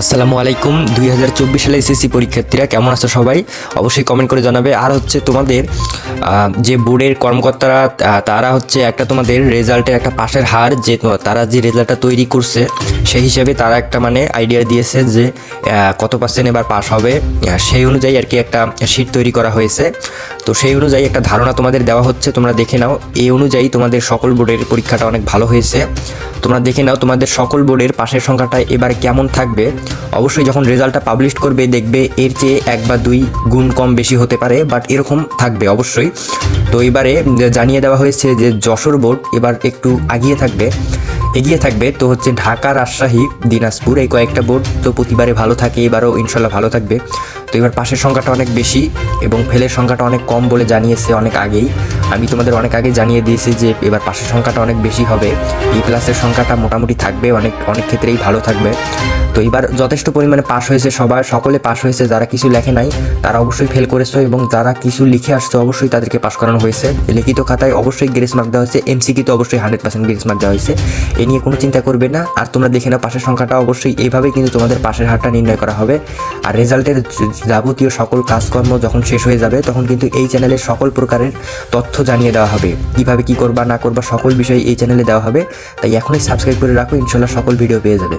আসসালামু আলাইকুম। দুই হাজার চব্বিশ সালে এসএসসি পরীক্ষার্থীরা কেমন আছো সবাই? অবশ্যই কমেন্ট করে জানাবে। আর হচ্ছে তোমাদের যে বোর্ডের কর্মকর্তারা তারা হচ্ছে একটা তোমাদের রেজাল্টের একটা পাশের হার, যে তারা যে রেজাল্টটা তৈরি করছে, সেই হিসাবে তারা একটা মানে আইডিয়া দিয়েছে যে কত পার্সেন্ট এবার পাস হবে। সেই অনুযায়ী আর কি একটা শিট তৈরি করা হয়েছে। তো সেই অনুযায়ী একটা ধারণা তোমাদের দেওয়া হচ্ছে, তোমরা দেখে নাও। এই অনুযায়ী তোমাদের সকল বোর্ডের পরীক্ষাটা অনেক ভালো হয়েছে। তোমরা দেখে নাও তোমাদের সকল বোর্ডের পাশের সংখ্যাটা এবার কেমন থাকবে। অবশ্যই যখন রেজাল্টটা পাবলিশ করবে, দেখবে এর চেয়ে এক বা দুই গুণ কম বেশি হতে পারে, বাট এরকম থাকবে অবশ্যই। তো এবারে জানিয়ে দেওয়া হয়েছে যে যশোর বোর্ড এবার একটু আগিয়ে থাকবে, এগিয়ে থাকবে। তো হচ্ছে ঢাকা, রাজশাহী, দিনাজপুর এই কয়েকটা বোর্ড তো প্রতিবারে ভালো থাকে, এবারও ইনশাল্লাহ ভালো থাকবে। তো এবার পাশের সংখ্যাটা অনেক বেশি এবং ফেলের সংখ্যাটা অনেক কম বলে জানিয়েছে অনেক আগেই। আমি তোমাদের অনেক আগে জানিয়ে দিয়েছি যে এবার পাশের সংখ্যাটা অনেক বেশি হবে। ই প্লাসের সংখ্যাটা মোটামুটি থাকবে, অনেক অনেক ক্ষেত্রেই ভালো থাকবে। তো এবার যথেষ্ট পরিমাণে পাস হয়েছে সবার, সকলে পাস হয়েছে, যারা কিছু লেখে নাই, তারা অবশ্যই ফেল করেছে এবং যারা কিছু লিখে আসছে, অবশ্যই তাদেরকে পাস করানো হয়েছে। লিখিত খাতায় অবশ্যই গ্রেস মার্ক দেওয়া হয়েছে এমসিকিতে অবশ্যই হান্ড্রেড পার্সেন্ট গ্রেস মার্ক দেওয়া হয়েছে। এ নিয়ে কোনো চিন্তা করবে না, আর তোমরা দেখে নাও পাশের সংখ্যাটা, অবশ্যই এইভাবেই কিন্তু তোমাদের পাশের হারটা নির্ণয় করা হবে। আর রেজাল্টের যাবতীয় সকল কাজকর্ম যখন শেষ হয়ে যাবে, তখন কিন্তু এই চ্যানেলের সকল প্রকারের তথ্য জানিয়ে দেওয়া হবে। কীভাবে কি করবা, না করবা, সকল বিষয় এই চ্যানেলে দেওয়া হবে। তাই এখনই সাবস্ক্রাইব করে রাখো, ইনশাল্লাহ সকল ভিডিও পেয়ে যাবে।